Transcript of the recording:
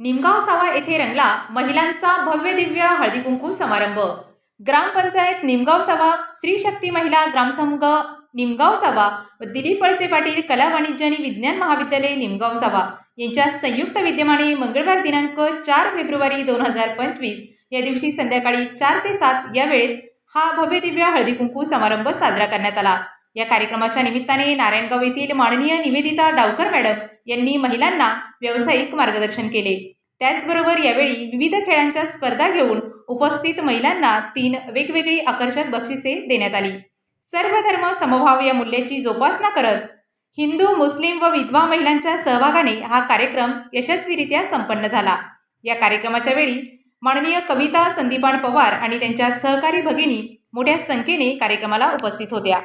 निमगाव सावा येथे रंगला महिलांचा भव्य दिव्य हळदी कुंकू समारंभ. ग्रामपंचायत निमगाव सावा स्त्री शक्ती महिला ग्रामसंघ निमगाव सावा व दिलीप वळसे पाटील कला वाणिज्य आणि विज्ञान महाविद्यालय निमगाव सावा यांच्या संयुक्त विद्यमाने मंगळवार दिनांक चार फेब्रुवारी दोन हजार पंचवीस या दिवशी संध्याकाळी चार ते सात या वेळेत हा भव्य दिव्य हळदी कुंकू समारंभ साजरा करण्यात आला. या कार्यक्रमाच्या निमित्ताने नारायणगाव येथील माननीय निवेदिता डावकर मॅडम यांनी महिलांना व्यावसायिक मार्गदर्शन केले. त्याचबरोबर यावेळी विविध खेळांच्या स्पर्धा घेऊन उपस्थित महिलांना तीन वेगवेगळी आकर्षक बक्षिसे देण्यात आली. सर्व धर्म समभाव या मूल्याची जोपासना करत हिंदू मुस्लिम व विधवा महिलांच्या सहभागाने हा कार्यक्रम यशस्वीरित्या संपन्न झाला. या कार्यक्रमाच्या वेळी माननीय कविता संदीपान पवार आणि त्यांच्या सहकारी भगिनी मोठ्या संख्येने कार्यक्रमाला उपस्थित होत्या.